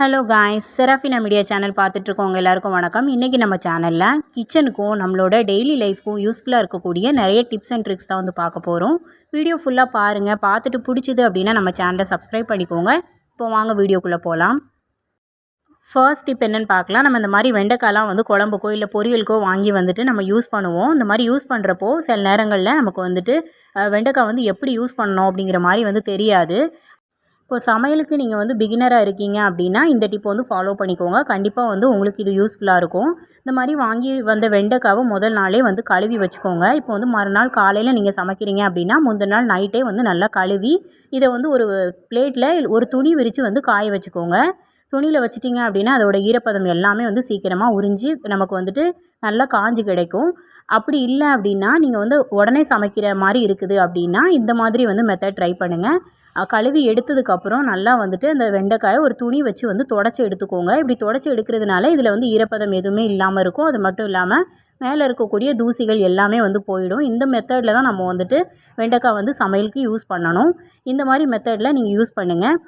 Hello guys Serafina media channel பார்த்துட்ருக்கோங்க எல்லாருக்கும் வணக்கம். இன்றைக்கி நம்ம சேனலில் கிச்சனுக்கும் நம்மளோட டெய்லி லைஃப்க்கும் யூஸ்ஃபுல்லாக இருக்கக்கூடிய நிறைய டிப்ஸ் அண்ட் ட்ரிக்ஸ் தான் வந்து பார்க்க போகிறோம் வீடியோ ஃபுல்லாக பாருங்கள் பார்த்துட்டு பிடிச்சிது அப்படின்னா நம்ம சேனலை சப்ஸ்கிரைப் பண்ணிக்கோங்க. இப்போ வாங்க வீடியோக்குள்ளே போகலாம் ஃபர்ஸ்ட் டிப் என்னென்னு பார்க்கலாம். நம்ம இந்த மாதிரி வெண்டைக்காய்லாம் வந்து குழம்புக்கோ இல்லை பொரியலுக்கோ வாங்கி வந்துட்டு நம்ம யூஸ் பண்ணுவோம். இந்த மாதிரி யூஸ் பண்ணுறப்போ சில நேரங்களில் நமக்கு வந்துட்டு வெண்டைக்காய் வந்து எப்படி யூஸ் பண்ணணும் அப்படிங்கிற மாதிரி வந்து தெரியாது. இப்போ சமையலுக்கு நீங்கள் வந்து பிகினராக இருக்கீங்க அப்படின்னா இந்த டிப் வந்து ஃபாலோ பண்ணிக்கோங்க. கண்டிப்பாக வந்து உங்களுக்கு இது யூஸ்ஃபுல்லாக இருக்கும். இந்த மாதிரி வாங்கி வந்த வெண்டைக்காவை முதல் நாளே வந்து கழுவி வச்சுக்கோங்க. இப்போ வந்து மறுநாள் காலையில் நீங்கள் சமைக்கிறீங்க அப்படின்னா முந்தின நாள் நைட்டே வந்து நல்லா கழுவி இதை வந்து ஒரு பிளேட்டில் ஒரு துணி விரித்து வந்து காய வச்சுக்கோங்க. துணியில் வச்சிட்டிங்க அப்படின்னா அதோடய ஈரப்பதம் எல்லாமே வந்து சீக்கிரமாக உறிஞ்சி நமக்கு வந்துட்டு நல்லா காஞ்சு கிடைக்கும். அப்படி இல்லை அப்படின்னா நீங்கள் வந்து உடனே சமைக்கிற மாதிரி இருக்குது அப்படின்னா இந்த மாதிரி வந்து மெத்தட் ட்ரை பண்ணுங்கள் கழுவி எடுத்ததுக்கப்புறம் நல்லா வந்துட்டு அந்த வெண்டைக்காயை ஒரு துணி வச்சு வந்து தொடச்சி எடுத்துக்கோங்க. இப்படி தொடச்சி எடுக்கிறதுனால இதில் வந்து ஈரப்பதம் எதுவுமே இல்லாமல் இருக்கும். அது மட்டும் இல்லாமல் மேலே இருக்கக்கூடிய தூசிகள் எல்லாமே வந்து போயிடும். இந்த மெத்தடில் தான் நம்ம வந்துட்டு வெண்டைக்காய் வந்து சமையலுக்கு யூஸ் பண்ணணும். இந்த மாதிரி மெத்தடில் நீங்கள் யூஸ் பண்ணுங்கள்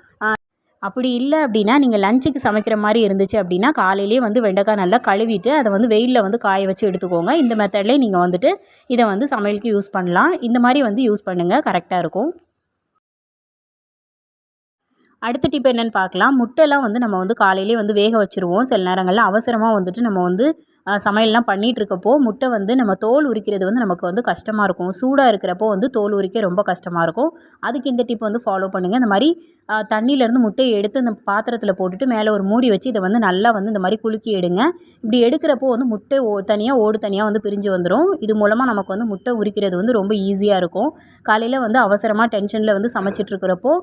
அப்படி இல்லை அப்படின்னா நீங்கள் லஞ்சுக்கு சமைக்கிற மாதிரி இருந்துச்சு அப்படின்னா காலையிலேயே வந்து வெண்டைக்காய் நல்லா கழுவிட்டு அதை வந்து வெயிலில் வந்து காய வச்சு எடுத்துக்கோங்க. இந்த மெத்தட்லேயே நீங்கள் வந்துட்டு இதை வந்து சமையலுக்கு யூஸ் பண்ணலாம். இந்த மாதிரி வந்து யூஸ் பண்ணுங்கள் கரெக்டாக இருக்கும். அடுத்த டிப் என்னென்னு பார்க்கலாம். முட்டைலாம் வந்து நம்ம வந்து காலையிலே வந்து வேக வச்சுருவோம். சில நேரங்களில் அவசரமாக வந்துட்டு நம்ம வந்து சமையல்லாம் பண்ணிகிட்டு இருக்கப்போ முட்டை வந்து நம்ம தோல் உரிக்கிறது வந்து நமக்கு வந்து கஷ்டமாக இருக்கும். சூடாக இருக்கிறப்போ வந்து தோல் உரிக்க ரொம்ப கஷ்டமாக இருக்கும். அதுக்கு இந்த டிப் வந்து ஃபாலோ பண்ணுங்கள் இந்த மாதிரி தண்ணியிலேருந்து முட்டையை எடுத்து அந்த பாத்திரத்தில் போட்டுட்டு மேலே ஒரு மூடி வச்சு இதை வந்து நல்லா வந்து இந்த மாதிரி குலுக்கி எடுங்க. இப்படி எடுக்கிறப்போ வந்து முட்டை ஓ தனியாக ஓடு தனியாக வந்து பிரிஞ்சு வந்துடும் இது மூலமாக நமக்கு வந்து முட்டை உரிக்கிறது வந்து ரொம்ப ஈஸியாக இருக்கும். காலையில் வந்து அவசரமாக டென்ஷனில் வந்து சமைச்சிட்ருக்கிறப்போ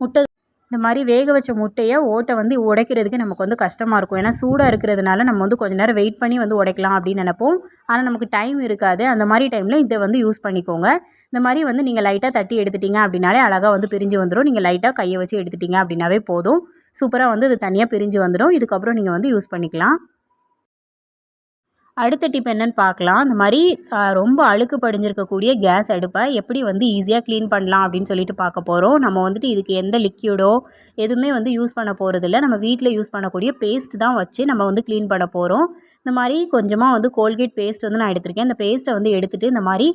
முட்டை இந்த மாதிரி வேக வச்ச முட்டையை ஓட்டை வந்து உடைக்கிறதுக்கு நமக்கு வந்து கஷ்டமாக இருக்கும். ஏன்னா சூடாக இருக்கிறதுனால நம்ம வந்து கொஞ்ச நேரம் வெயிட் பண்ணி வந்து உடைக்கலாம் அப்படின்னு நினைப்போம். ஆனால் நமக்கு டைம் இருக்காது. அந்த மாதிரி டைமில் இதை வந்து யூஸ் பண்ணிக்கோங்க. இந்த மாதிரி வந்து நீங்கள் லைட்டாக தட்டி எடுத்துட்டீங்க அப்படின்னாலே அழகாக வந்து பிரிஞ்சு வந்துடும் நீங்கள் லைட்டாக கையை வச்சு எடுத்துட்டீங்க அப்படின்னாவே போதும். சூப்பராக வந்து இது தனியாக பிரிஞ்சு வந்துடும் இதுக்கப்புறம் நீங்கள் வந்து யூஸ் பண்ணிக்கலாம். அடுத்த டிப் என்னன்னு பார்க்கலாம். இந்த மாதிரி ரொம்ப அழுக்கு படிஞ்சிருக்கக்கூடிய கேஸ் அடுப்பை எப்படி வந்து ஈஸியாக க்ளீன் பண்ணலாம் அப்படின்னு சொல்லிட்டு பார்க்க போகிறோம் நம்ம வந்துட்டு இதுக்கு எந்த லிக்யூடோ எதுவுமே வந்து யூஸ் பண்ண போகிறதில்ல நம்ம வீட்டில் யூஸ் பண்ணக்கூடிய பேஸ்ட் தான் வச்சு நம்ம வந்து க்ளீன் பண்ண போகிறோம் இந்த மாதிரி கொஞ்சமாக வந்து கோல்கேட் பேஸ்ட் வந்து நான் எடுத்திருக்கேன். இந்த பேஸ்ட்டை வந்து எடுத்துகிட்டு இந்த மாதிரி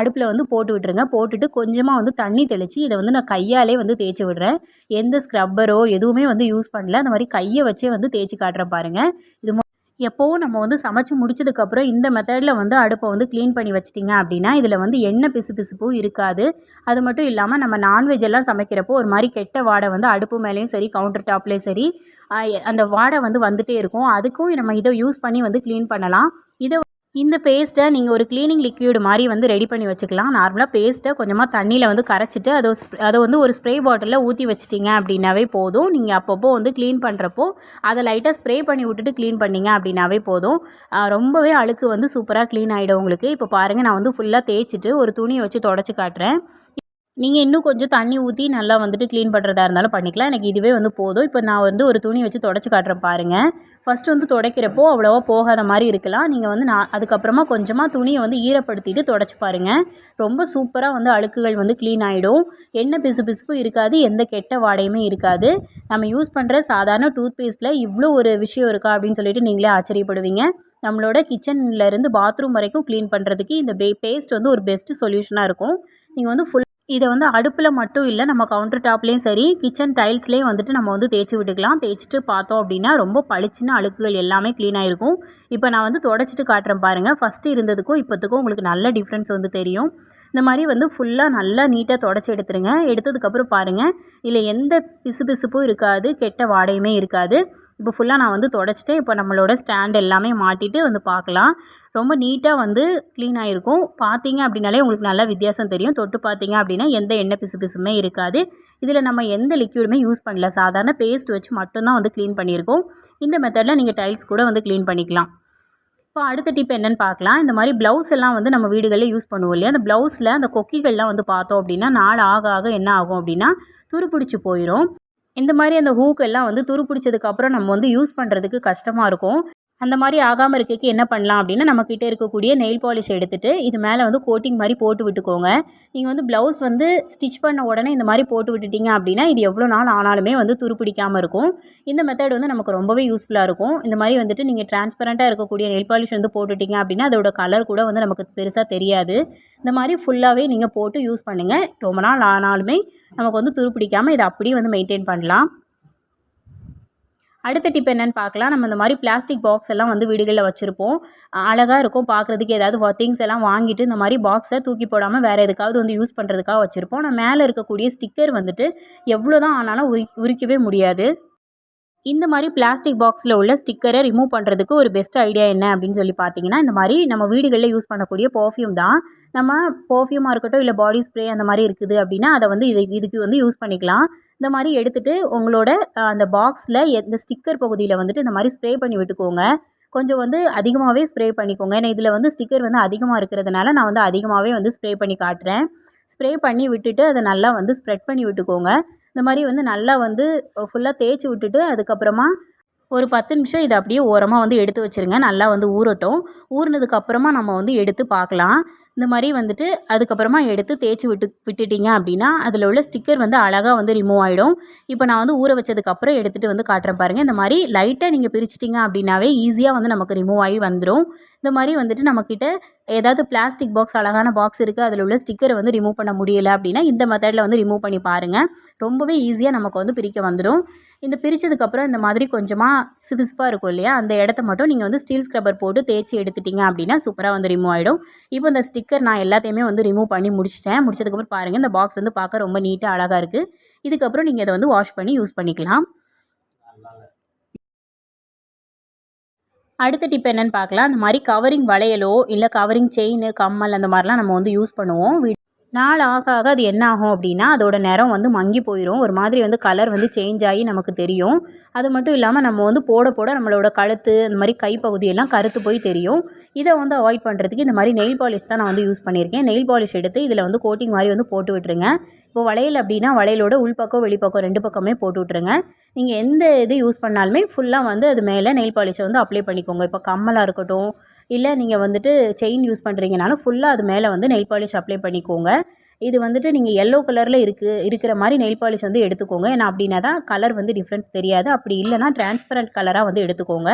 அடுப்பில் வந்து போட்டு விட்டுருங்க. போட்டுட்டு கொஞ்சமாக வந்து தண்ணி தெளித்து இதை வந்து நான் கையாலே வந்து தேய்ச்சி விடுறேன். எந்த ஸ்க்ரப்பரோ எதுவுமே வந்து யூஸ் பண்ணல. அந்த மாதிரி கையை வச்சே வந்து தேய்ச்சி காட்டுறேன் பாருங்கள் இது எப்போவும் நம்ம வந்து சமைச்சு முடிச்சதுக்கப்புறம் இந்த மெத்தடில் வந்து அடுப்பை வந்து க்ளீன் பண்ணி வச்சிட்டிங்க அப்படின்னா இதில் வந்து எண்ணெய் பிசு பிசுப்பும் இருக்காது. அது மட்டும் இல்லாமல் நம்ம நான்வெஜ் எல்லாம் சமைக்கிறப்போ ஒரு மாதிரி கெட்ட வாடை வந்து அடுப்பு மேலேயும் சரி கவுண்டர் டாப்லேயும் சரி அந்த வாடை வந்து வந்துகிட்டே இருக்கும். அதுக்கும் நம்ம இதை யூஸ் பண்ணி வந்து க்ளீன் பண்ணலாம். இதை இந்த பேஸ்ட்டை நீங்கள் ஒரு க்ளீனிங் லிக்யூடு மாதிரி வந்து ரெடி பண்ணி வச்சுக்கலாம். நார்மலாக பேஸ்ட்டை கொஞ்சமாக தண்ணியில் வந்து கரைச்சிட்டு அதை அதை வந்து ஒரு ஸ்ப்ரே பாட்டிலில் ஊற்றி வச்சிட்டிங்க அப்படின்னாவே போதும். நீங்கள் அப்பப்போ வந்து க்ளீன் பண்ணுறப்போ அதை லைட்டாக ஸ்ப்ரே பண்ணி விட்டுட்டு க்ளீன் பண்ணிங்க அப்படின்னாவே போதும். ரொம்பவே அழுக்கு வந்து சூப்பராக க்ளீன் ஆகிடும் உங்களுக்கு. இப்போ பாருங்கள் நான் வந்து ஃபுல்லாக தேய்ச்சிட்டு ஒரு துணியை வச்சு தொடச்சி காட்டுறேன். நீங்கள் இன்னும் கொஞ்சம் தண்ணி ஊற்றி நல்லா வந்துட்டு க்ளீன் பண்ணுறதா இருந்தாலும் பண்ணிக்கலாம். எனக்கு இதுவே வந்து போதும். இப்போ நான் வந்து ஒரு துணி வச்சு தொடச்சி காட்டுறேன் பாருங்கள் ஃபஸ்ட்டு வந்து துடைக்கிறப்போ அவ்வளோவா போகாத மாதிரி இருக்கலாம். நீங்கள் வந்து நான் அதுக்கப்புறமா கொஞ்சமாக துணியை வந்து ஈரப்படுத்திட்டு தொடச்சி பாருங்கள் ரொம்ப சூப்பராக வந்து அழுக்குகள் வந்து க்ளீன் ஆகிடும் எண்ணெய் பிசு பிசுப்பு இருக்காது. எந்த கெட்ட வாடையுமே இருக்காது. நம்ம யூஸ் பண்ணுற சாதாரண டூத் பேஸ்ட்டில் இவ்வளோ ஒரு விஷயம் இருக்கா அப்படின்னு சொல்லிட்டு நீங்களே ஆச்சரியப்படுவீங்க. நம்மளோட கிச்சன்ல இருந்து பாத்ரூம் வரைக்கும் க்ளீன் பண்ணுறதுக்கு இந்த பே பேஸ்ட் வந்து ஒரு பெஸ்ட் சொல்யூஷனாக இருக்கும். நீங்கள் வந்து ஃபுல் இதை வந்து அடுப்பில் மட்டும் இல்லை நம்ம கவுண்டர் டாப்லேயும் சரி கிச்சன் டைல்ஸ்லேயும் வந்துட்டு நம்ம வந்து தேய்ச்சி விட்டுக்கலாம். தேய்ச்சிட்டு பார்த்தோம் அப்படின்னா ரொம்ப பளிச்சின்னு அழுக்குகள் எல்லாமே க்ளீனாக இருக்கும் இப்போ நான் வந்து தொடச்சிட்டு காட்டுறேன் பாருங்கள் ஃபஸ்ட்டு இருந்ததுக்கும் இப்போத்துக்கும் உங்களுக்கு நல்ல டிஃப்ரென்ஸ் வந்து தெரியும். இந்த மாதிரி வந்து ஃபுல்லாக நல்லா நீட்டாக தொடச்சி எடுத்துருங்க. எடுத்ததுக்கப்புறம் பாருங்கள் இதில் எந்த பிசு பிசுப்பும் இருக்காது கெட்ட வாடையுமே இருக்காது. இப்போ ஃபுல்லாக நான் வந்து தொடச்சிட்டு இப்போ நம்மளோட ஸ்டாண்ட் எல்லாமே மாட்டிட்டு வந்து பார்க்கலாம். ரொம்ப நீட்டாக வந்து க்ளீன் ஆகிருக்கும் பார்த்தீங்க அப்படின்னாலே உங்களுக்கு நல்லா வித்தியாசம் தெரியும். தொட்டு பார்த்தீங்க அப்படின்னா எந்த எண்ணெய் பிசு பிசுமே இருக்காது. இதில் நம்ம எந்த லிக்யூடுமே யூஸ் பண்ணல. சாதாரண பேஸ்ட் வச்சு மட்டும்தான் வந்து க்ளீன் பண்ணியிருக்கோம். இந்த மெத்தடில் நீங்கள் டைல்ஸ் கூட வந்து க்ளீன் பண்ணிக்கலாம். இப்போ அடுத்த டிப் என்னென்னு பார்க்கலாம். இந்த மாதிரி ப்ளவுஸ் எல்லாம் வந்து நம்ம வீடுகளில் யூஸ் பண்ணுவோம் இல்லையா? அந்த ப்ளவுஸில் அந்த கொக்கிகள்லாம் வந்து பார்த்தோம் அப்படின்னா நாள் ஆக ஆக என்ன ஆகும் அப்படின்னா துருப்பிடிச்சு போயிடும் இந்த மாதிரி அந்த ஹூக் எல்லாம் வந்து துருப்பிடிச்சதுக்கப்புறம் நம்ம வந்து யூஸ் பண்ணுறதுக்கு கஷ்டமாக இருக்கும். அந்த மாதிரி ஆகாமல் இருக்கக்கு என்ன பண்ணலாம் அப்படின்னா நம்மக்கிட்ட இருக்கக்கூடிய நெயில் பாலிஷ் எடுத்துகிட்டு இது மேலே வந்து கோட்டிங் மாதிரி போட்டு விட்டுக்கோங்க. நீங்கள் வந்து ப்ளவுஸ் வந்து ஸ்டிச் பண்ண உடனே இந்த மாதிரி போட்டு விட்டுட்டீங்க அப்படின்னா இது எவ்வளோ நாள் ஆனாலுமே வந்து துருப்பிடிக்காமல் இருக்கும். இந்த மெத்தட் வந்து நமக்கு ரொம்பவே யூஸ்ஃபுல்லாக இருக்கும். இந்த மாதிரி வந்துட்டு நீங்கள் டிரான்ஸ்பரண்ட்டாக இருக்கக்கூடிய நெயில் பாலிஷ் வந்து போட்டுட்டீங்க அப்படின்னா அதோட கலர் கூட வந்து நமக்கு பெருசாக தெரியாது. இந்த மாதிரி ஃபுல்லாகவே நீங்கள் போட்டு யூஸ் பண்ணுங்கள் ரொம்ப நாள் ஆனாலுமே நமக்கு வந்து துருப்பிடிக்காமல் இதை அப்படியே வந்து மெயின்டைன் பண்ணலாம். அடுத்த டிப் என்னென்னு பார்க்கலாம். நம்ம இந்த மாதிரி பிளாஸ்டிக் பாக்ஸ் எல்லாம் வந்து வீடுகளில் வச்சுருப்போம். அழகாக இருக்கும். பார்க்குறதுக்கு ஏதாவது திங்ஸ் எல்லாம் வாங்கிட்டு இந்த மாதிரி பாக்ஸை தூக்கி போடாமல் வேறு எதுக்காவது வந்து யூஸ் பண்ணுறதுக்காக வச்சுருப்போம். ஆனால் மேலே இருக்கக்கூடிய ஸ்டிக்கர் வந்துட்டு எவ்வளோ தான் ஆனாலும் உரி உரிக்கவே முடியாது. இந்த மாதிரி பிளாஸ்டிக் பாக்ஸில் உள்ள ஸ்டிக்கரை ரிமூவ் பண்ணுறதுக்கு ஒரு பெஸ்ட் ஐடியா என்ன அப்படின்னு சொல்லி பார்த்தீங்கன்னா இந்த மாதிரி நம்ம வீடுகளில் யூஸ் பண்ணக்கூடிய பர்ஃப்யூம் தான். நம்ம பர்ஃப்யூமாக இருக்கட்டும் இல்லை பாடி ஸ்ப்ரே அந்த மாதிரி இருக்குது அப்படின்னா அதை வந்து இது இதுக்கு வந்து யூஸ் பண்ணிக்கலாம். இந்த மாதிரி எடுத்துகிட்டு உங்களோட அந்த பாக்ஸில் எந்த ஸ்டிக்கர் பகுதியில் வந்துட்டு இந்த மாதிரி ஸ்ப்ரே பண்ணி விட்டுக்கோங்க. கொஞ்சம் வந்து அதிகமாகவே ஸ்ப்ரே பண்ணிக்கோங்க. ஏன்னா இதில் வந்து ஸ்டிக்கர் வந்து அதிகமாக இருக்கிறதுனால நான் வந்து அதிகமாகவே வந்து ஸ்ப்ரே பண்ணி காட்டுறேன். ஸ்ப்ரே பண்ணி விட்டுட்டு அதை நல்லா வந்து ஸ்ப்ரெட் பண்ணி விட்டுக்கோங்க. இந்த மாதிரி வந்து நல்லா வந்து ஃபுல்லாக தேய்ச்சி விட்டுட்டு அதுக்கப்புறமா ஒரு பத்து நிமிஷம் இதை அப்படியே ஓரமாக வந்து எடுத்து வச்சுருங்க. நல்லா வந்து ஊறட்டும். ஊறினதுக்கப்புறமா நம்ம வந்து எடுத்து பார்க்கலாம். இந்த மாதிரி வந்துட்டு அதுக்கப்புறமா எடுத்து தேய்ச்சி விட்டு விட்டுட்டிங்க அப்படின்னா அதில் உள்ள ஸ்டிக்கர் வந்து அழகாக வந்து ரிமூவ் ஆகிடும் இப்போ நான் வந்து ஊற வச்சதுக்கப்புறம் எடுத்துகிட்டு வந்து காட்டுறேன் பாருங்கள் இந்த மாதிரி லைட்டாக நீங்கள் பிரிச்சிட்டிங்க அப்படின்னாவே ஈஸியாக வந்து நமக்கு ரிமூவ் ஆகி வந்துடும் இந்த மாதிரி வந்துட்டு நம்மக்கிட்ட ஏதாவது பிளாஸ்டிக் பாக்ஸ் அழகான பாக்ஸ் இருக்குது அதில் உள்ள ஸ்டிக்கரை வந்து ரிமூவ் பண்ண முடியலை அப்படின்னா இந்த மெத்தடில் வந்து ரிமூவ் பண்ணி பாருங்கள் ரொம்பவே ஈஸியாக நமக்கு வந்து பிரிக்க வந்துடும் இந்த பிரித்ததுக்கப்புறம் இந்த மாதிரி கொஞ்சமாக சிபிசிப்பாக இருக்கும் இல்லையா? அந்த இடத்த மட்டும் நீங்கள் வந்து ஸ்டீல் ஸ்க்ரப்பர் போட்டு தேய்ச்சி எடுத்துட்டிங்க அப்படின்னா சூப்பராக வந்து ரிமூவ் ஆகிடும் இப்போ இந்த ஸ்டிக்கர் நான் எல்லாத்தையுமே வந்து ரிமூவ் பண்ணி முடிச்சிட்டேன். முடிச்சதுக்கப்புறம் பாருங்கள் இந்த பாக்ஸ் வந்து பார்க்க ரொம்ப நீட்டாக அழகாக இருக்குது இதுக்கப்புறம் நீங்கள் இதை வந்து வாஷ் பண்ணி யூஸ் பண்ணிக்கலாம். அடுத்த டிப் என்னென்னு பார்க்கலாம். அந்த மாதிரி கவரிங் வளையலோ இல்லை கவரிங் செயின் கம்மல் அந்த மாதிரிலாம் நம்ம வந்து யூஸ் பண்ணுவோம். நாள் ஆக ஆக அது என்ன ஆகும் அப்படின்னா அதோட நிறம் வந்து மங்கி போயிடும் ஒரு மாதிரி வந்து கலர் வந்து சேஞ்ச் ஆகி நமக்கு தெரியும். அது மட்டும் இல்லாமல் நம்ம வந்து போட போட நம்மளோட கழுத்து அந்த மாதிரி கைப்பகுதியெல்லாம் கருத்து போய் தெரியும். இதை வந்து அவாய்ட் பண்ணுறதுக்கு இந்த மாதிரி நெயில் பாலிஷ் தான் நான் வந்து யூஸ் பண்ணியிருக்கேன். நெயில் பாலிஷ் எடுத்து இதில் வந்து கோட்டிங் மாதிரி வந்து போட்டு விட்டுருங்க. இப்போ வளையல் அப்படின்னா வளையலோட உள்பக்கம் வெளிப்பக்கம் ரெண்டு பக்கமே போட்டு விட்ருங்க நீங்கள் எந்த இது யூஸ் பண்ணாலுமே ஃபுல்லாக வந்து அது மேலே நெயில் பாலிஷை வந்து அப்ளை பண்ணிக்கோங்க. இப்போ கம்மலாக இருக்கட்டும் இல்லை நீங்கள் வந்துட்டு செயின் யூஸ் பண்ணுறீங்கனாலும் ஃபுல்லாக அது மேலே வந்து நெயில் பாலிஷ் அப்ளை பண்ணிக்கோங்க. இது வந்துட்டு நீங்கள் எல்லோ கலரில் இருக்கு இருக்கிற மாதிரி நெயில் பாலிஷ் வந்து எடுத்துக்கோங்க. ஏன்னா அப்படின்னா தான் கலர் வந்து டிஃப்ரென்ஸ் தெரியாது. அப்படி இல்லைனா டிரான்ஸ்பரண்ட் கலராக வந்து எடுத்துக்கோங்க.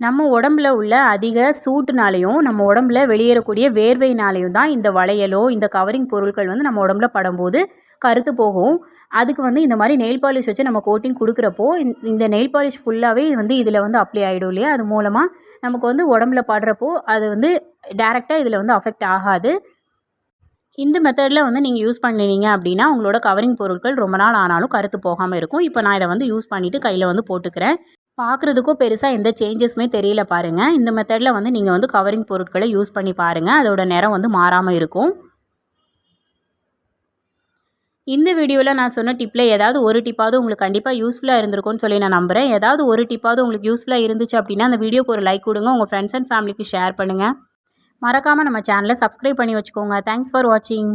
நம்ம உடம்புல உள்ள அதிக சூட்டுனாலையும் நம்ம உடம்புல வெளியேறக்கூடிய வேர்வையினாலேயும் தான் இந்த வளையலோ இந்த கவரிங் பொருட்கள் வந்து நம்ம உடம்புல படும்போது கருத்து போகும். அதுக்கு வந்து இந்த மாதிரி நெயில் பாலிஷ் வச்சு நம்ம கோட்டிங் கொடுக்குறப்போ இந்த நெயில் பாலிஷ் ஃபுல்லாகவே வந்து இதில் வந்து அப்ளை ஆகிடும் இல்லையா? அது மூலமாக நமக்கு வந்து உடம்புல படுறப்போ அது வந்து டேரெக்டாக இதில் வந்து அஃபெக்ட் ஆகாது. இந்த மெத்தடில் வந்து நீங்கள் யூஸ் பண்ணினீங்க அப்படின்னா உங்களோட கவரிங் பொருட்கள் ரொம்ப நாள் ஆனாலும் கருத்து போகாமல் இருக்கும். இப்போ நான் இதை வந்து யூஸ் பண்ணிவிட்டு கையில் வந்து போட்டுக்கிறேன். பார்க்குறதுக்கும் பெருசாக எந்த சேஞ்சஸுமே தெரியல பாருங்கள் இந்த மெத்தடில் வந்து நீங்கள் வந்து கவரிங் பொருட்களை யூஸ் பண்ணி பாருங்கள் அதோட நிறம் வந்து மாறாமல் இருக்கும். இந்த வீடியோவில் நான் சொன்ன டிப்பில் ஏதாவது ஒரு டிப்பாவது உங்களுக்கு கண்டிப்பாக யூஸ்ஃபுல்லாக இருந்திருக்கும்னு சொல்லி நான் நம்புகிறேன் ஏதாவது ஒரு டிப்பாவது உங்களுக்கு யூஸ்ஃபுல்லாக இருந்துச்சு அப்படின்னா அந்த வீடியோக்கு ஒரு லைக் கொடுங்க. உங்கள் ஃப்ரெண்ட்ஸ் அண்ட் ஃபேமிலிக்கு ஷேர் பண்ணுங்கள் மறக்காமல் நம்ம சேனலை சப்ஸ்கிரைப் பண்ணி வச்சுக்கோங்க. தேங்க்ஸ் ஃபார் வாட்சிங்